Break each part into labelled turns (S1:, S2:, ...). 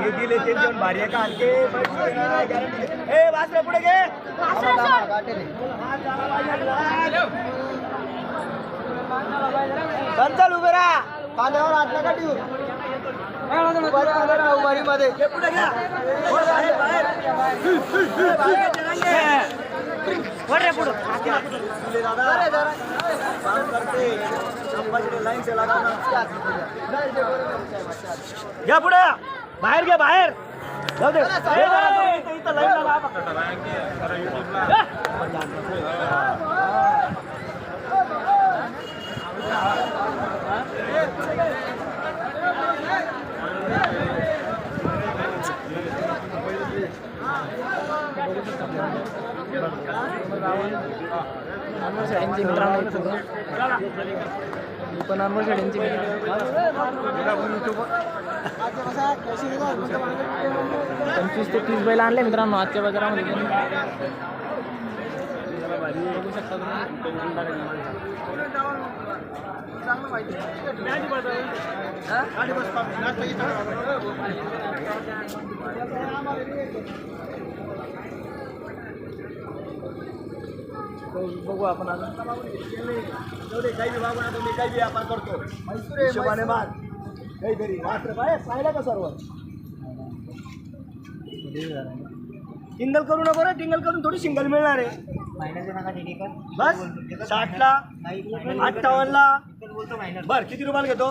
S1: हे दिले ते देऊन भारी आहे का? आणखी ए वासरे पुढे घे. चल उभे राहा. कांद्यावर हात नका ठेवू. उभारी मध्ये पुढे घ्या. लाईन लगा ना. घ्या पुढे बाहेर घ्या बाहेर जाऊ दे. हे इथं- लाईनला लावा.
S2: अनवर साड्यांचे मित्र आहे पूर्ण मी पण अनवर साड्यांचे पंचवीस ते तीस बैल आणले मित्रांनो आजच्या बाजारामध्ये. बघू शकता तुम्ही बघू आपण
S1: काही काही व्यापार करतो हिशोबाने माग काहीतरी मात्र पाय पाहिलं का सर्व? टिंगल करू नको रे. टिंगल करून थोडी सिंगल मिळणार आहे. बस. साठला अठ्ठावन्नला बर किती रुपयाला घेतो?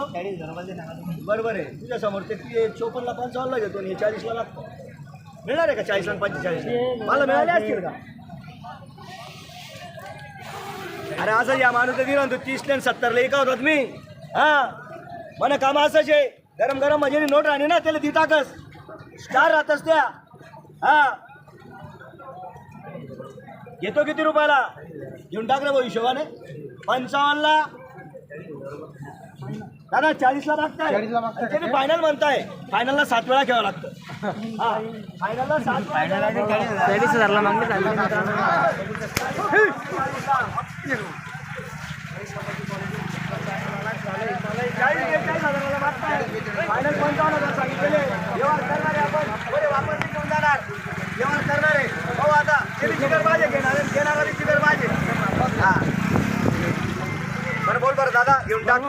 S1: बरोबर आहे. तुझ्या समोर ते चोपन्नला पंचावन्नला घेतो आणि हे चाळीसला लागतो. मिळणार आहे का चाळीसला आणि पंचेचाळीसला मला मिळाले असतील का? अरे असं या माणूस दिला ना तू तीसला आणि सत्तरला एका होतात मी. हा? मला काम असंच आहे. गरम गरम म्हणजे नोट राहणे ना त्याला ती टाकस. स्टार राहतस त्या. हा? घेतो किती रुपयाला? घेऊन टाक रे भाऊ हिशोबाने. पंचावन्नला. दादा चाळीसला मागताय. ते? फायनल म्हणताय. फायनलला सात वेळा खेळावं लागतं. हा? फायनलला सात वेळा
S2: चाळीस हजारला मागणी झाली मित्रांनो
S1: फायनल पंचावन्न हजार सांगितलेले व्यवहार करणारे आपण बरे वापस घेऊन जाणार व्यवहार करणारे आता ते चिकर पाहिजे घेणारे घेणारा चिकर पाहिजे बरं बोल बरं दादा घेऊन टाक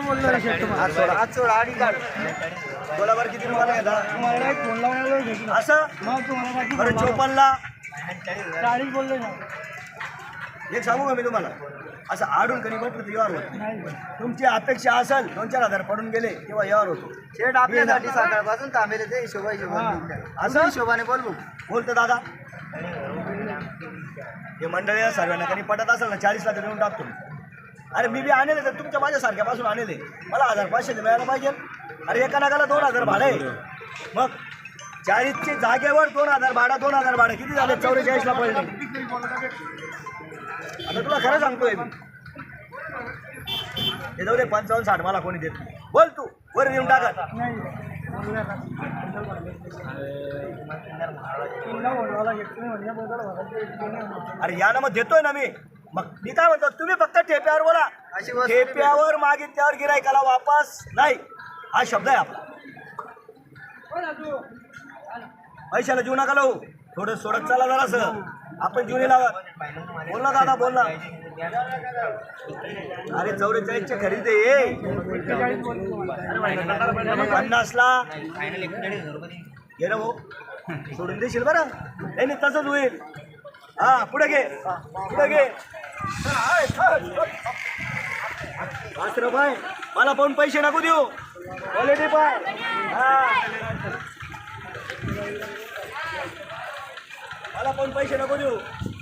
S1: हात सोडा हात सोडा आणि काढ बोला बरं किती रुपयाला घेता असं? बरं चोपन्नला
S2: चाळीस बोलले ना.
S1: एक सांगू का मी तुम्हाला? असं आडून कधी म्हटलं तर व्यवहार होत. तुमची अपेक्षा असेल दोन चार हजार पडून गेले तेव्हा व्यवहार होतो.
S3: शेट आपल्यासाठी सकाळपासून थांबेले ते हिशोबाने
S1: असं?
S3: हिशोबाने बोल.
S1: बोलतो दादा. हे मंडळी सर्वांना कधी पटत असेल ना चाळीसला तर देऊन टाकतो. अरे मी बी आणले तर तुमच्या माझ्यासारख्यापासून आणले मला हजार पाचशे मिळायला पाहिजे. अरे एका नागाला दोन हजार भाडं आहे. मग चाळीसच्या जागेवर दोन हजार भाडा दोन हजार भाडं. किती झाले? चौवेचाळीसला पडले. आता तुला खरं सांगतोय मी. हे जाऊ दे पंचावन्न साठ मला कोणी देत नाही. बोल तू वर येऊन टाकत अरे या ना मग देतोय ना मी. मग मी काय म्हणतो तुम्ही फक्त ठेप्यावर बोला. ठेप्यावर मागितल्यावर गिरायकाला वापस? नाही. हा शब्द आहे आपला. पैशाला जीव नका लावू. थोडं सोडत चला जरासं. आपण जीव लावत बोल ना दादा बोल ना. अरे चौवेचाळीसच्या खरेदी ये. पन्नासला. घे ना भाऊ. सोडून देशील बरं? नाही नाही तसंच होईल. हा पुढे घे. पुढे घे. वासर बाय मला पण पैसे नको देऊ. क्वालिटी पाय. हा. मला पण पैसे नको देऊ?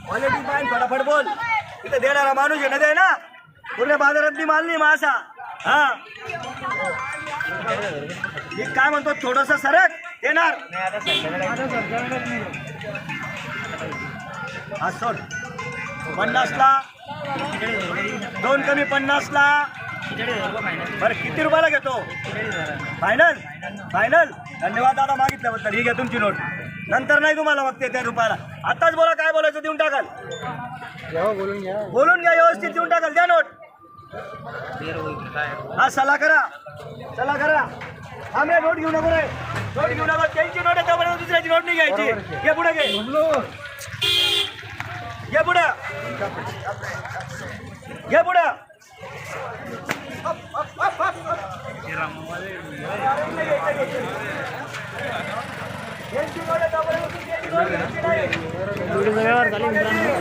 S1: क्वालिटी पाहिजे फटाफट बोल. इथं देणारा माणूस आहे ना दे ना? पूर्ण बाजारातली माल नाही मासा हा? मी काय म्हणतो थोडस सरक. देणार हा सोड. पन्नासला. दोन कमी पन्नासला. बरं किती रुपयाला घेतो? फायनल फायनल धन्यवाद दादा मागितल्याबद्दल. ही घ्या तुमची नोट. नंतर नाही तुम्हाला मागते त्या रुपयाला. आताच बोला काय बोलायचं देऊन टाकाल.
S2: बोलून घ्या
S1: बोलून घ्या व्यवस्थित देऊन टाकाल. द्या नोट. हा सला करा. सला करा. आम्ही नोट घेऊ नको नोट घेऊ नका. त्यांची नोट आहे त्यापर्यंत दुसऱ्याची नोट नाही घ्यायची. घे पुढे घे. घे पुढे. घे पुढे.
S2: व्यवहार झाले मित्रांनो.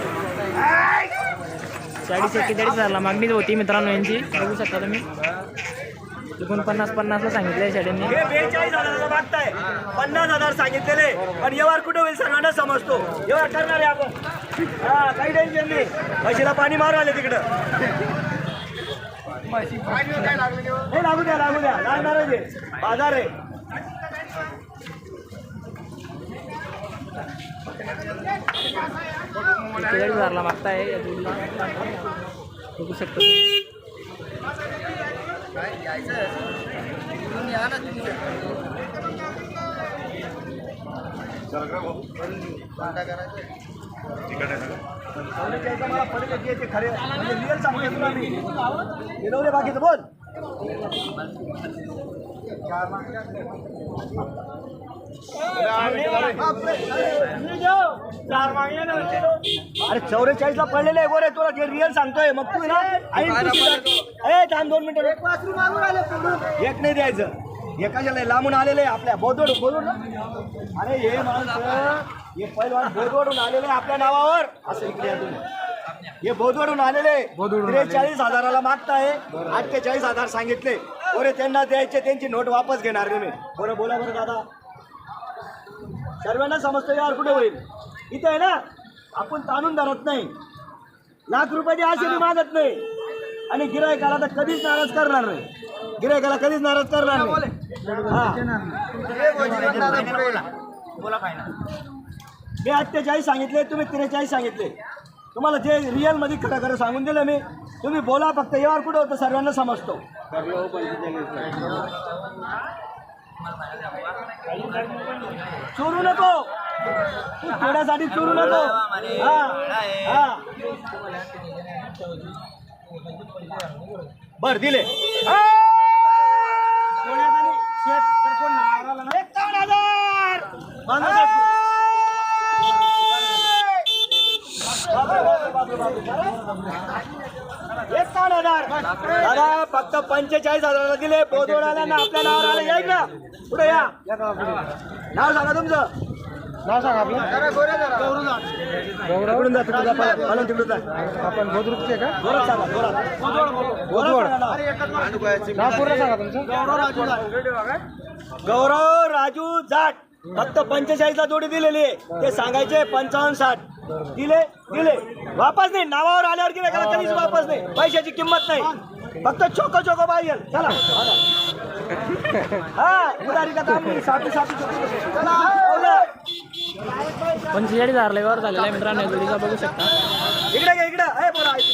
S2: चाळीस एक्केचाळीस झाला मागणी होती मित्रांनो यांची. बघू शकता तुम्ही? एकोणपन्नास पन्नासला सांगितलं शाळेने
S1: बेचाळीस हजाराला मागताय. पन्नास हजार सांगितलेले. पण व्यवहार कुठे होईल सगळ्यांना समजतो. व्यवहार करणार आहे आपण. हा काही टेन्शन नाही. म्हशीला पाणी मारू आले तिकडं. हे लागू द्या लागू द्या. लागणार आहे. बाजार आहे.
S2: हजारला मागताय बघू शकता.
S1: चौऱ्याचाळीसला मला पडेल जे ते खरे म्हणजे रिअल सांगतो तुला मी गेलवले बाकीचं बोल अरे चौवेचाळीस ला पडलेले आहे गोरे तुला जे रिअल सांगतोय मग तू ना दोन मिनिटं. एक नाही द्यायचं. एकाच्या लय लांबून आलेले आपल्या बोदोड बोलून ना? अरे हे माणसं हे पहिलवान बोदवडून आलेले आपल्या नावावर. असं इकडे. हे बोदवडून आलेले त्रेचाळीस हजाराला मागताय. अठ्ठेचाळीस हजार सांगितले. बरे त्यांना द्यायचे त्यांची नोट वापस घेणार नाही मी बरं बोला बरं दादा. सर्वांना समजतं यार कुठे होईल? इथे आहे ना? आपण ताणून धरत नाही. लाख रुपयाची आशे मी मागत नाही. आणि गिरायकाला तर कधीच नाराज करणार नाही. गिरायकाला कधीच नाराज करणार नाही. हा. मी अठ्ठेचाळीस सांगितले तुम्ही त्रेचाळीस सांगितले. तुम्हाला जे रिअलमध्ये खरं खरं सांगून दिलं मी तुम्ही बोला फक्त यावर कुठं होतं सर्वांना समजतो. चोरू नको. तू थोड्यासाठी चोरू नको. हा. हा. बर दिले. हजार! हजार दादा फक्त पंचेचाळीस हजाराला दिले. बोधवडाला ना आपल्या नावावर आलं. येईल ना पुढे या. नाव सांगा तुमचं. नाव सांगा आपलं. तिकडून जा.
S3: आपण का?
S1: नाव.
S3: पूर्ण सांगा तुमचं.
S1: गौरव राजू जाट. फक्त पंचेचाळीस ला जोडी दिलेली आहे. ते सांगायचे पंचावन्न साठ. दिले दिले. वापस नाही नावावर आल्यावर गेले का कधीच वापस नाही. पैशाची किंमत नाही. फक्त चोको चोको पाहिजे चला. हा उधारी का साठू चोको चला.
S2: पंचेचाळीस हजारला व्यवहार झालेला आहे मित्रांनो जोडीचा बघू शकता.
S1: इकडे इकडे.